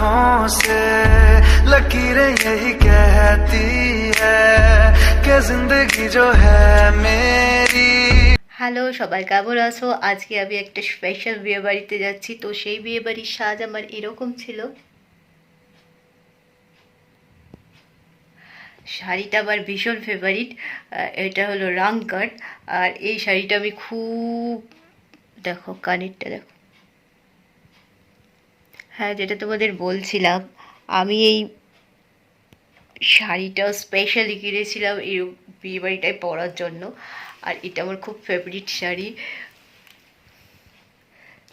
आंखों से लकीरें यही कहती है कि जिंदगी जो है मेरी হ্যালো সবাই কেমন আছো আজকে আমি একটা স্পেশাল বিয়ে বাড়িতে যাচ্ছি তো সেই বিয়ে বাড়ির সাজ আমার এরকম ছিল শাড়িটা আমার ভীষণ ফেভারিট এটা হলো রাং কাট আর এই শাড়িটা আমি খুব দেখো কানেরটা দেখো হ্যাঁ যেটা তোমাদের বলছিলাম, আমি এই শাড়িটা স্পেশালি কিনেছিলাম এই বিয়ে বাড়িটায় পরার জন্য, আর এটা আমার খুব ফেভারিট শাড়ি।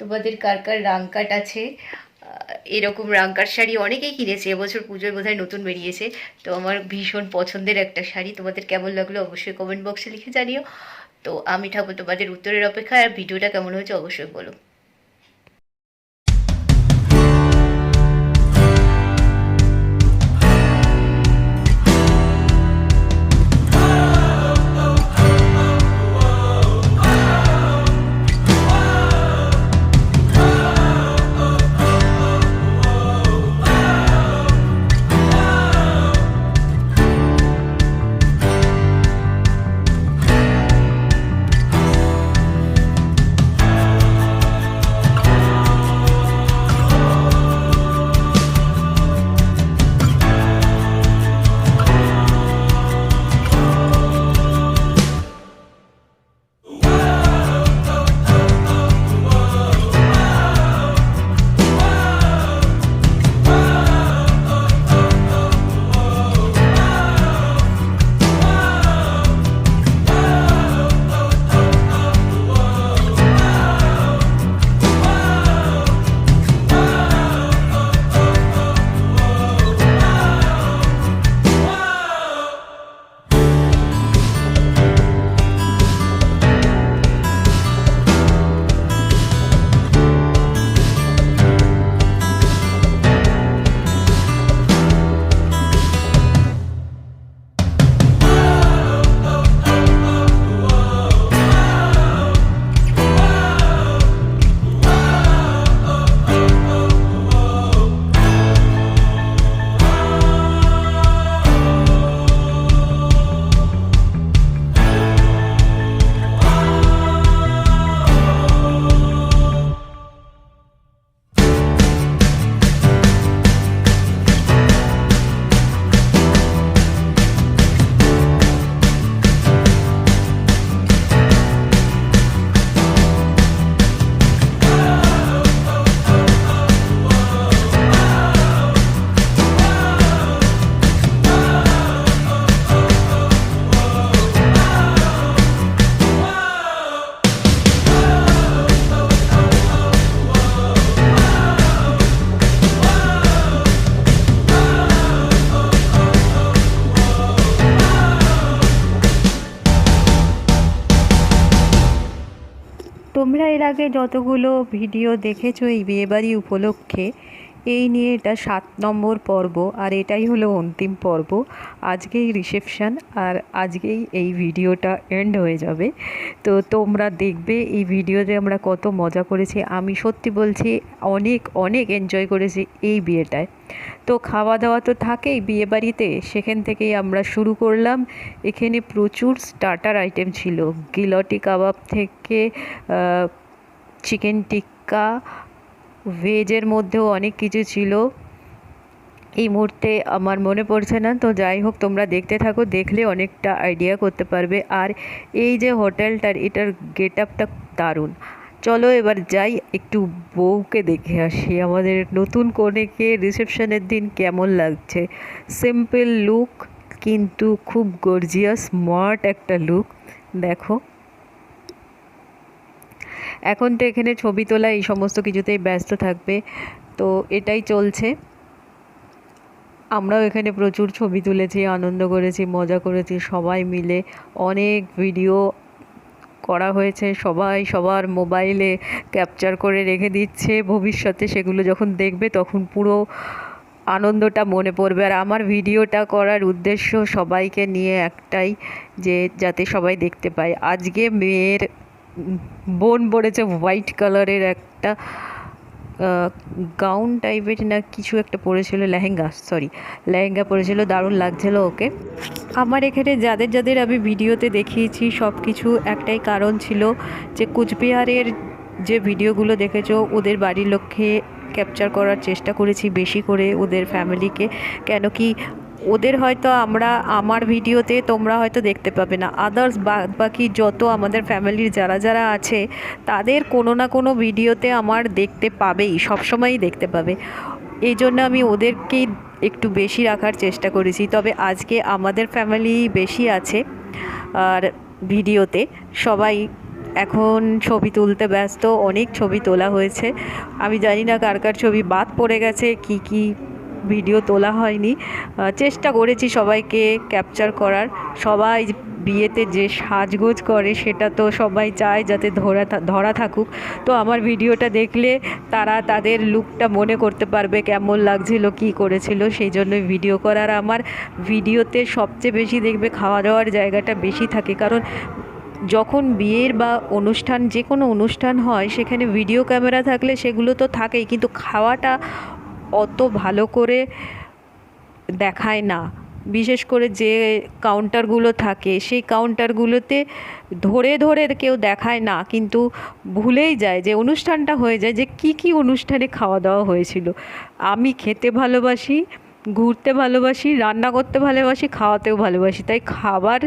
তোমাদের কার কার রাংকাট আছে? এরকম রাংকাট শাড়ি অনেকেই কিনেছে, এবছর পুজোয় বোধহয় নতুন বেরিয়েছে, তো আমার ভীষণ পছন্দের একটা শাড়ি। তোমাদের কেমন লাগল অবশ্যই কমেন্ট বক্সে লিখে জানিও। তো আমি থাকব তোমাদের উত্তরের অপেক্ষায়, আর ভিডিওটা কেমন হয়েছে অবশ্যই বলো। তোমরা এর আগে যতগুলো ভিডিও দেখেছ এই বিয়েবাড়ি উপলক্ষে এই নিয়ে এটা সাত নম্বর পর্ব, আর এটাই হলো অন্তিম পর্ব। আজকেই রিসেপশন আর আজকেই এই ভিডিওটা এন্ড হয়ে যাবে। তো তোমরা দেখবে এই ভিডিওতে আমরা কত মজা করেছি। আমি সত্যি বলছি, অনেক অনেক এনজয় করেছি এই বিয়েটায়। তো খাওয়া দাওয়া তো থাকেই বিয়ে বাড়িতে, সেখান থেকেই আমরা শুরু করলাম। এখানে প্রচুর স্টার্টার আইটেম ছিল। গিলটি কাবাব থেকে চিকেন টিক্কা ভেজের মধ্যেও অনেক কিছু ছিল। এই মুহূর্তে আমার মনে পড়ছে না, তো যাই হোক, তোমরা দেখতে থাকো, দেখলে অনেকটা আইডিয়া করতে পারবে। আর এই যে হোটেলটার, এটার গেট আপটা দারুণ। চলো এবার যাই, একটু বউকে দেখে আসি। আমাদের নতুন কনেকে রিসেপশনের দিন কেমন লাগছে? সিম্পল লুক কিন্তু খুব গর্জিয়াস স্মার্ট একটা লুক দেখো। এখন তো এখানে ছবি তোলা এই সমস্ত কিছুতেই ব্যস্ত থাকবে। তো এটাই চলছে। আমরাও এখানে প্রচুর ছবি তুলেছি, আনন্দ করেছি, মজা করেছি, সবাই মিলে অনেক ভিডিও করা হয়েছে। সবাই সবার মোবাইলে ক্যাপচার করে রেখে দিচ্ছে। ভবিষ্যতে সেগুলো যখন দেখবে তখন পুরো আনন্দটা মনে পড়বে। আর আমার ভিডিওটা করার উদ্দেশ্য সবাইকে নিয়ে একটাই, যে যাতে সবাই দেখতে পায়। আজকে মেয়ের বোন পড়েছে হোয়াইট কালারের একটা গাউন টাইপের না কিছু একটা পরেছিল, লেহেঙ্গা সরি লেহেঙ্গা পরেছিল, দারুণ লাগছিল ওকে। আমার এখানে যাদের যাদের আমি ভিডিওতে দেখিয়েছি সব কিছু একটাই কারণ ছিল যে কুচবিহারের যে ভিডিওগুলো দেখেছ, ওদের বাড়ির লোককে ক্যাপচার করার চেষ্টা করেছি বেশি করে, ওদের ফ্যামিলিকে কেন কি ওদের হয়তো আমরা, আমার ভিডিওতে তোমরা হয়তো দেখতে পাবে না। আদার্স বাদ বাকি যত আমাদের ফ্যামিলির যারা যারা আছে, তাদের কোনো না কোনো ভিডিওতে আমার দেখতে পাবেই, সবসময়ই দেখতে পাবে। এই জন্য আমি ওদেরকেই একটু বেশি রাখার চেষ্টা করেছি। তবে আজকে আমাদের ফ্যামিলি বেশি আছে, আর ভিডিওতে সবাই এখন ছবি তুলতে ব্যস্ত, অনেক ছবি তোলা হয়েছে। আমি জানি না কার কার ছবি বাদ পড়ে গেছে, কি কি ভিডিও তোলা হয়নি। চেষ্টা করেছি সবাইকে ক্যাপচার করার। সবাই বিয়েতে যে সাজগোজ করে সেটা তো সবাই চায় যাতে ধরা ধরা থাকুক। তো আমার ভিডিওটা দেখলে তারা তাদের লুকটা মনে করতে পারবে কেমন লাগছিল, কি করেছিল, সেই জন্য ভিডিও করার। আমার ভিডিওতে সবচেয়ে বেশি দেখবে খাওয়া দাওয়ার জায়গাটা বেশি থাকে। কারণ যখন বিয়ের বা অনুষ্ঠান যে কোনো অনুষ্ঠান হয়, সেখানে ভিডিও ক্যামেরা থাকলে সেগুলো তো থাকেই। কিন্তু খাওয়াটা অত ভালো করে দেখায় না। বিশেষ করে যে কাউন্টারগুলো থাকে, সেই কাউন্টারগুলোতে ধরে ধরে কেউ দেখায় না, কিন্তু ভুলেই যায় যে অনুষ্ঠানটা হয়ে যায় যে কি কি অনুষ্ঠানে খাওয়া দাওয়া হয়েছিল। আমি খেতে ভালোবাসি, ঘুরতে ভালোবাসি, রান্না করতে ভালোবাসি, খাওয়াতেও ভালোবাসি, তাই খাবার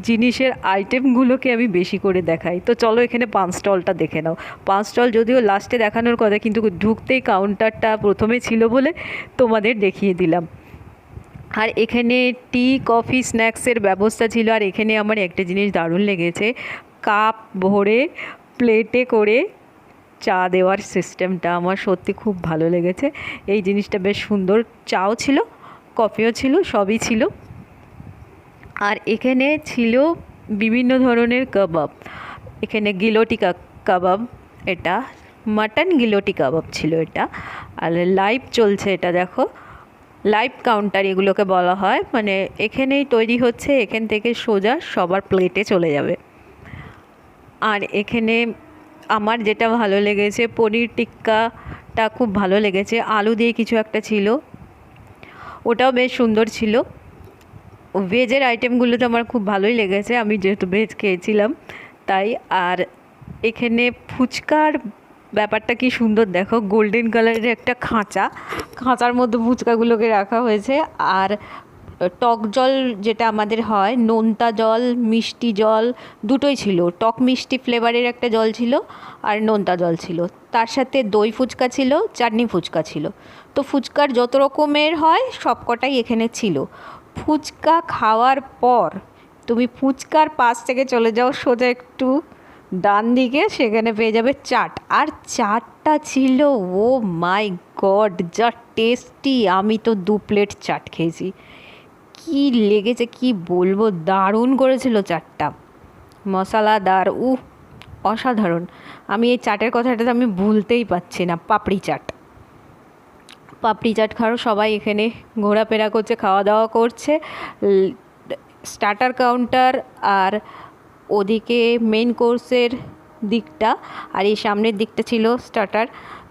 জিনিসের আইটেমগুলোকে আমি বেশি করে দেখাই। তো চলো এখানে পান স্টলটা দেখে নাও। পান স্টল যদিও লাস্টে দেখানোর কথা, কিন্তু ঢুকতেই কাউন্টারটা প্রথমে ছিল বলে তোমাদের দেখিয়ে দিলাম। আর এখানে টি কফি স্ন্যাক্সের ব্যবস্থা ছিল। আর এখানে আমার একটা জিনিস দারুণ লেগেছে। কাপ ভরে প্লেটে করে চা দেওয়ার সিস্টেমটা আমার সত্যি খুব ভালো লেগেছে। এই জিনিসটা বেশ সুন্দর। চাও ছিল কফিও ছিল, সবই ছিল। আর এখানে ছিল বিভিন্ন ধরনের কাবাব। এখানে গিলোটি কাবাব, এটা মাটন গিলোটি কাবাব ছিল এটা। আর লাইভ চলছে এটা, দেখো। লাইভ কাউন্টার এগুলোকে বলা হয়। মানে এখানেই তৈরি হচ্ছে, এখান থেকে সোজা সবার প্লেটে চলে যাবে। আর এখানে আমার যেটা ভালো লেগেছে, পনির টিক্কাটা খুব ভালো লেগেছে। আলু দিয়ে কিছু একটা ছিল। ওটাও বেশ সুন্দর ছিল। ভেজের আইটেমগুলো তো আমার খুব ভালোই লেগেছে। আমি যেহেতু ভেজ খেয়েছিলাম, তাই আর এখানে ফুচকার ব্যাপারটা কি সুন্দর দেখো গোল্ডেন কালারের একটা খাঁচা। খাঁচার মধ্যে ফুচকাগুলোকে রাখা হয়েছে। আর টক জল যেটা আমাদের হয়, নোনতা জল, মিষ্টি জল, দুটোই ছিল। টক মিষ্টি ফ্লেভারের একটা জল ছিল আর নোনতা জল ছিল। তার সাথে দই ফুচকা ছিল, চাটনি ফুচকা ছিল। তো ফুচকার যত রকমের হয়, সবকটাই এখানে ছিল। ফুচকা খাওয়ার পর তুমি ফুচকার পাশ থেকে চলে যাও সোজা একটু ডান দিকে, সেখানে পেয়ে যাবে চাট। আর চাটটা ছিল, ও মাই গড, যা টেস্টি। আমি তো দু প্লেট চাট খেয়েছি। কি লেগেছে, কি বলব? দারুণ করেছিল চাটটা। মশলাদার, উহ, অসাধারণ। আমি এই চাটের কথাটা আমি ভুলতেই পারছি না, পাপড়ি চাট। পাপড়ি চাট খাও সবাই এখানে ঘোরাফেরা করছে খাওয়া দাওয়া করছে স্টার্টার কাউন্টার আর ওদিকে মেন কোর্সের দিকটা আর এই সামনের দিকটা ছিল স্টার্টার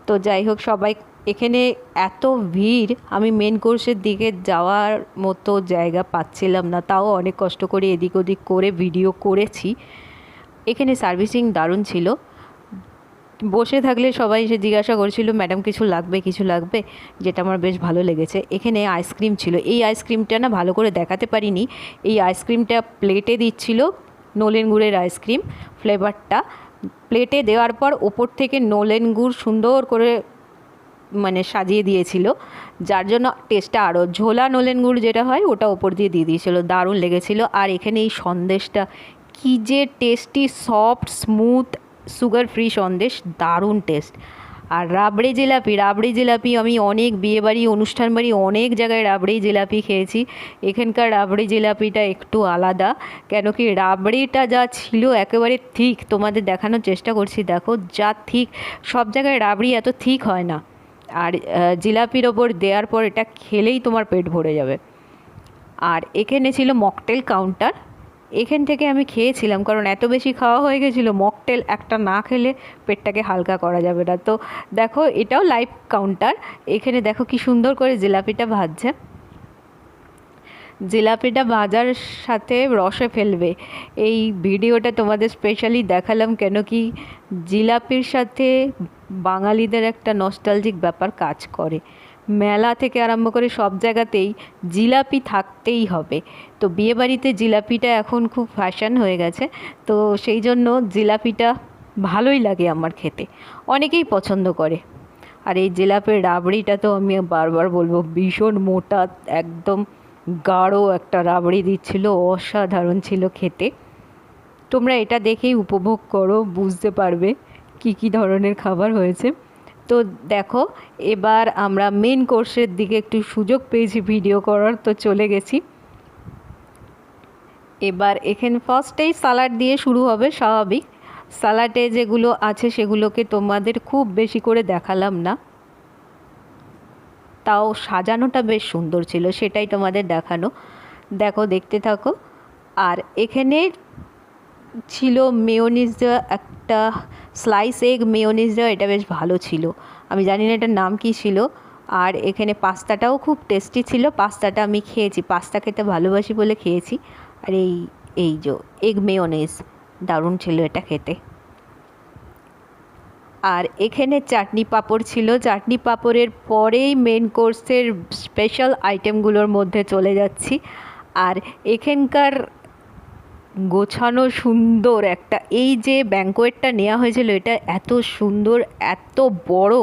তো যাই হোক, সবাই এখানে এত ভিড়, আমি মেন কোর্সের দিকে যাওয়ার মতো জায়গা পাচ্ছিলাম না। তাও অনেক কষ্ট করে এদিক ওদিক করে ভিডিও করেছি। এখানে সার্ভিসিং দারুণ ছিল। বসে থাকলে সবাই এসে জিজ্ঞাসা করছিল, ম্যাডাম, কিছু লাগবে কিছু লাগবে? যেটা আমার বেশ ভালো লেগেছে। এখানে আইসক্রিম ছিল। এই আইসক্রিমটা না ভালো করে দেখাতে পারিনি। এই আইসক্রিমটা প্লেটে দিচ্ছিল নোলেন গুড়ের আইসক্রিম ফ্লেভারটা। প্লেটে দেওয়ার পর ওপর থেকে নোলেন গুড় সুন্দর করে মানে সাজিয়ে দিয়েছিল। যার জন্য টেস্টটা আরও ঝোলা নোলেন গুড় যেটা হয়, ওটা ওপর দিয়ে দিয়ে দিয়েছিল। দারুণ লেগেছিল। আর এখানে এই সন্দেশটা কী যে tasty, soft, smooth sugar free sandesh, দারুণ টেস্ট। আর রাবড়ি জিলাপি রাবড়ি জিলাপি আমি অনেক বিয়েবাড়ি অনুষ্ঠান বাড়ি অনেক জায়গায় রাবড়ি জিলাপি খেয়েছি। এখানকার রাবড়ি জিলাপিটা একটু আলাদা কেন কি রাবড়িটা যা ছিল একেবারে ঠিক, তোমাদের দেখানোর চেষ্টা করছি, দেখো যা ঠিক, সব জায়গায় রাবড়ি এত ঠিক হয় না। আর জিলাপির ওপর দেওয়ার পর এটা খেলেই তোমার পেট ভরে যাবে। আর এখানে ছিল মকটেল কাউন্টার এখান থেকে আমি খেয়েছিলাম, কারণ এত বেশি খাওয়া হয়ে গেছিল, মকটেল একটা না খেলে পেটটাকে হালকা করা যাবে না। তো দেখো, এটাও লাইভ কাউন্টার এখানে দেখো কি সুন্দর করে জিলাপিটা ভাজছে। জিলাপিটা ভাজার সাথে রসে ফেলবে। এই ভিডিওটা তোমাদের স্পেশালি দেখালাম কেন কি জিলাপির সাথে বাঙালিদের একটা নস্টালজিক ব্যাপার কাজ করে। মেলা থেকে আরম্ভ করে সব জায়গাতেই জিলাপি থাকতেই হবে। তো বিয়েবাড়িতে জিলাপিটা এখন খুব ফ্যাশন হয়ে গেছে। তো সেই জন্য জিলাপিটা ভালোই লাগে আমার খেতে। অনেকেই পছন্দ করে। আর এই জিলাপির রাবড়িটা তো আমি বারবার বলব, ভীষণ মোটা, একদম গাঢ় একটা রাবড়ি দিচ্ছিল, অসাধারণ ছিল খেতে। তোমরা এটা দেখেই উপভোগ করো, বুঝতে পারবে কি কি ধরনের খাবার হয়েছে। তো দেখো, এবার আমরা মেন কোর্সের দিকে একটু সুযোগ পেয়েছি ভিডিও করার, তো চলে গেছি। এবার এখানে ফার্স্টেই সালাড দিয়ে শুরু হবে, স্বাভাবিক। সালাডে যেগুলো আছে সেগুলোকে তোমাদের খুব বেশি করে দেখালাম না। তাও সাজানোটা বেশ সুন্দর ছিল, সেটাই তোমাদের দেখানো। দেখো, দেখতে থাকো। আর এখানে ছিল মেয়োনিজ দেওয়া একটা স্লাইস এগ মেয়োনিজ দেওয়া এটা বেশ ভালো ছিল। আমি জানি না এটার নাম কী ছিল। আর এখানে পাস্তাটাও খুব টেস্টি ছিল। পাস্তাটা আমি খেয়েছি। পাস্তা খেতে ভালোবাসি বলে খেয়েছি। আর এই এই যে এগ মেয়োনিজ দারুণ ছিল এটা খেতে। আর এখানে চাটনি পাঁপড় ছিল। চাটনি পাঁপড়ের পরেই মেন কোর্সের স্পেশাল আইটেমগুলোর মধ্যে চলে যাচ্ছি। আর এখানকার গোছানো সুন্দর একটা, এই যে ব্যাঙ্কোয়েটটা নেওয়া হয়েছিল এটা এত সুন্দর, এত বড়,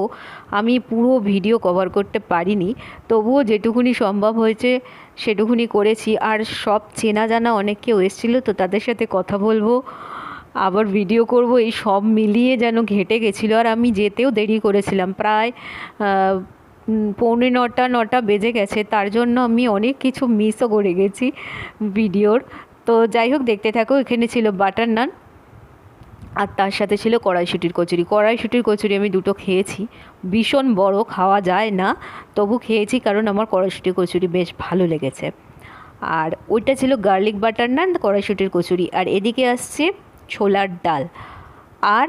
আমি পুরো ভিডিও কভার করতে পারিনি। তবুও যেটুকুনি সম্ভব হয়েছে সেটুকুনি করেছি। আর সব চেনা জানা অনেক কেউ এসেছিল, তো তাদের সাথে কথা বলব। আবার ভিডিও করব, এই সব মিলিয়ে যেন ঘেটে গেছিল। আর আমি যেতেও দেরি করেছিলাম। প্রায় পৌনে নটা নটা বেজে গেছে। তার জন্য আমি অনেক কিছু মিসও করে গেছি ভিডিওর তো যাই হোক, দেখতে থাকো, এখানে ছিল বাটার নান আর তার সাথে ছিল কড়াইশুটির কচুরি। কড়াইশুটির কচুরি আমি দুটো খেয়েছি। ভীষণ বড়, খাওয়া যায় না। তবু খেয়েছি কারণ আমার কড়াইশুটির কচুরি বেশ ভালো লেগেছে। আর ওইটা ছিল গার্লিক বাটার নান, কড়াইশুটির কচুরি। আর এদিকে আসছে ছোলার ডাল। আর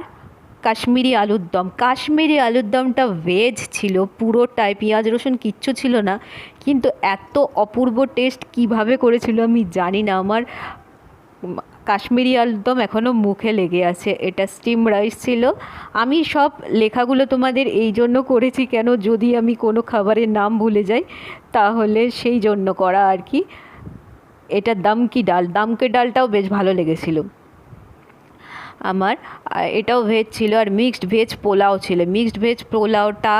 কাশ্মীরি আলুর দম। কাশ্মীরি আলুর দমটা ভেজ ছিল, পুরোটাই পেঁয়াজ, রসুন কিচ্ছু ছিল না, কিন্তু এত অপূর্ব টেস্ট কীভাবে করেছিল আমি জানি না। আমার কাশ্মীরি আলুরদম এখনও মুখে লেগে আছে। এটা স্টিম রাইস ছিল। আমি সব লেখাগুলো তোমাদের এই জন্য করেছি কেন যদি আমি কোনো খাবারের নাম ভুলে যাই, তাহলে সেই জন্য করা আর কি। এটা দামকি ডাল। দামকে ডালটাও বেশ ভালো লেগেছিল। আমার এটাও ভেজ ছিল আর মিক্সড ভেজ পোলাও ছিল। মিক্সড ভেজ পোলাওটা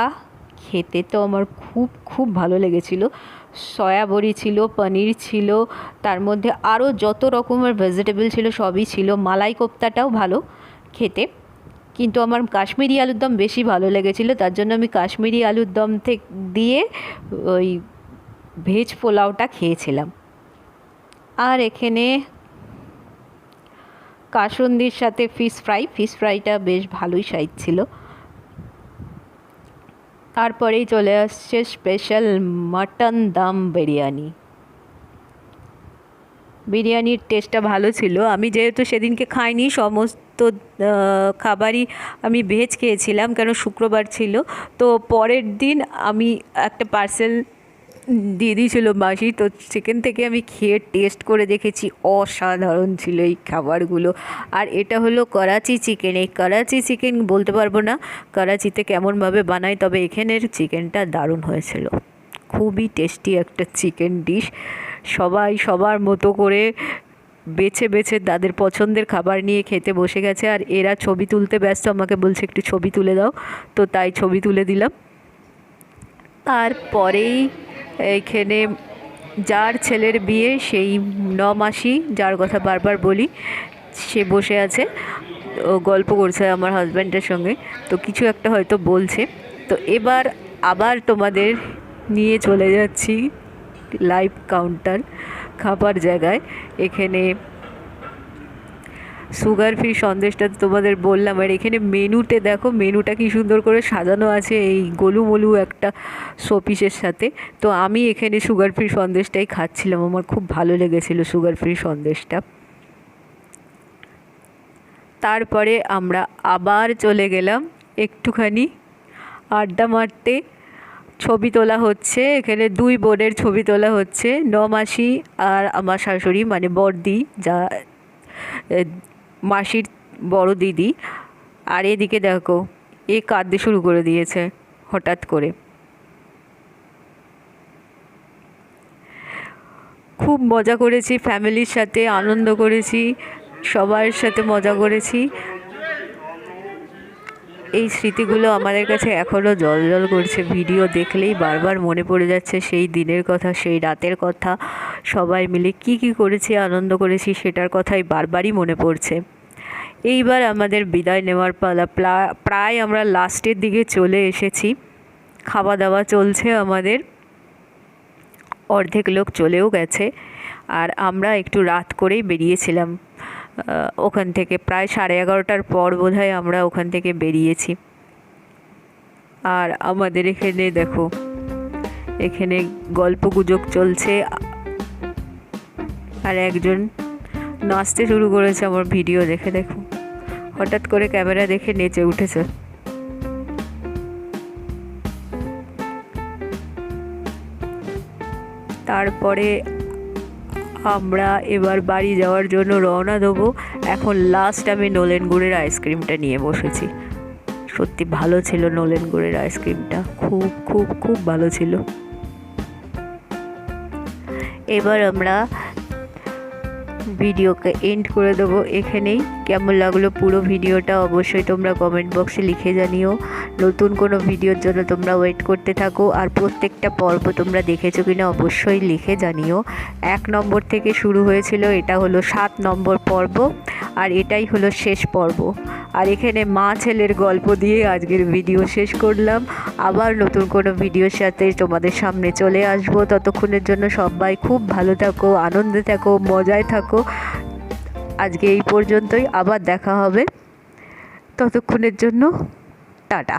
খেতে তো আমার খুব খুব ভালো লেগেছিলো। সয়াবড়ি ছিল, পনির ছিল, তার মধ্যে আরও যত রকমের ভেজিটেবল ছিল সবই ছিল। মালাই কোপ্তাটাও ভালো খেতে, কিন্তু আমার কাশ্মীরি আলুর দম বেশি ভালো লেগেছিলো। তার জন্য আমি কাশ্মীরি আলুর দম থেকে দিয়ে ওই ভেজ পোলাওটা খেয়েছিলাম। আর এখানে কাসুন্দির সাথে ফিশ ফ্রাই ফিশ ফ্রাইটা বেশ ভালোই সাইজ ছিল। তারপরেই চলে আসছে স্পেশাল মাটন দাম বিরিয়ানি। বিরিয়ানির টেস্টটা ভালো ছিল। আমি যেহেতু সেদিনকে খাইনি, সমস্ত খাবারই আমি ভেজ খেয়েছিলাম, কেন শুক্রবার ছিল। তো পরের দিন আমি একটা পার্সেল দিয়ে দিয়েছিল মাসি, তো সেখান থেকে আমি খেয়ে টেস্ট করে দেখেছি, অসাধারণ ছিল এই খাবারগুলো। আর এটা হলো করাচি চিকেন এই করাচি চিকেন বলতে পারব না, করাচিতে কেমনভাবে বানায়, তবে এখানের চিকেনটা দারুণ হয়েছিল। খুবই টেস্টি একটা চিকেন ডিশ সবাই সবার মতো করে বেছে বেছে তাদের পছন্দের খাবার নিয়ে খেতে বসে গেছে, আর এরা ছবি তুলতে ব্যস্ত, আমাকে বলছে একটু ছবি তুলে দাও। তো তাই ছবি তুলে দিলাম। তারপরেই এখানে যার ছেলের বিয়ে, সেই ন মাসি যার কথা বারবার বলি, সে বসে আছে ও গল্প করছে আমার হাজব্যান্ডের সঙ্গে। তো কিছু একটা হয়তো বলছে। তো এবার আবার তোমাদের নিয়ে চলে যাচ্ছি লাইভ কাউন্টার খাবার জায়গায়। এখানে সুগার ফ্রি সন্দেশটা তোমাদের বললাম। আর এখানে মেনুতে দেখো, মেনুটা কি সুন্দর করে সাজানো আছে এই গোলুমলু একটা শোপিসের সাথে। তো আমি এখানে সুগার ফ্রি সন্দেশটাই খাচ্ছিলাম। আমার খুব ভালো লেগেছিলো সুগার ফ্রি সন্দেশটা। তারপরে আমরা আবার চলে গেলাম একটুখানি আড্ডা মারতে। ছবি তোলা হচ্ছে, এখানে দুই বোনের ছবি তোলা হচ্ছে, নমাসি আর আমার শাশুড়ি মানে বড়দি যা মাসির বড় দিদি। আর এদিকে দেখো, এ কাঁদতে শুরু করে দিয়েছে, হঠাৎ করে। খুব মজা করেছি ফ্যামিলির সাথে আনন্দ করেছি, সবার সাথে মজা করেছি। এই স্মৃতিগুলো আমাদের কাছে এখনও জল জল করছে। ভিডিও দেখলেই বারবার মনে পড়ে যাচ্ছে সেই দিনের কথা, সেই রাতের কথা। সবাই মিলে কি কি করেছি, আনন্দ করেছি সেটার কথাই বারবারই মনে পড়ছে। এইবার আমাদের বিদায় নেওয়ার পালা প্রায় আমরা লাস্টের দিকে চলে এসেছি। খাওয়া দাওয়া চলছে আমাদের। অর্ধেক লোক চলেও গেছে। আর আমরা একটু রাত করেই বেরিয়েছিলাম। ওখান থেকে প্রায় সাড়ে এগারোটার পর বোধহয় আমরা ওখান থেকে বেরিয়েছি। আর আমাদের এখানে দেখো, এখানে গল্প গুজব চলছে। আর একজন নাচতে শুরু করেছে আমার ভিডিও দেখে, দেখো। হঠাৎ করে ক্যামেরা দেখে নেচে উঠেছে। তারপরে আমরা এবার বাড়ি যাওয়ার জন্য রওনা দেবো। এখন লাস্ট আমি নলেন গুড়ের আইসক্রিমটা নিয়ে বসেছি। সত্যি ভালো ছিল নলেন গুড়ের আইসক্রিমটা খুব খুব খুব ভালো ছিল। এবার আমরা ভিডিওকে এন্ড করে দেবো এখানেই। কেমন লাগল পুরো ভিডিওটা অবশ্যই তোমরা কমেন্ট বক্সে লিখে জানিও। নতুন কোনো ভিডিওর জন্য তোমরা ওয়েট করতে থাকো আর প্রত্যেকটা পর্ব তোমরা দেখেছ কিনা অবশ্যই লিখে জানিও। এক নম্বর থেকে শুরু হয়েছিল, এটা হলো সাত নম্বর পর্ব আর এটাই হলো শেষ পর্ব। আর এখানে মা ছেলের গল্প দিয়ে আজকের ভিডিও শেষ করলাম। আবার নতুন কোনো ভিডিওর সাথে তোমাদের সামনে চলে আসব। ততক্ষণের জন্য সবাই খুব ভালো থাকো, আনন্দে থাকো, মজায় থাকো। আজকে এই পর্যন্তই। আবার দেখা হবে। ততক্ষণের জন্য টাটা।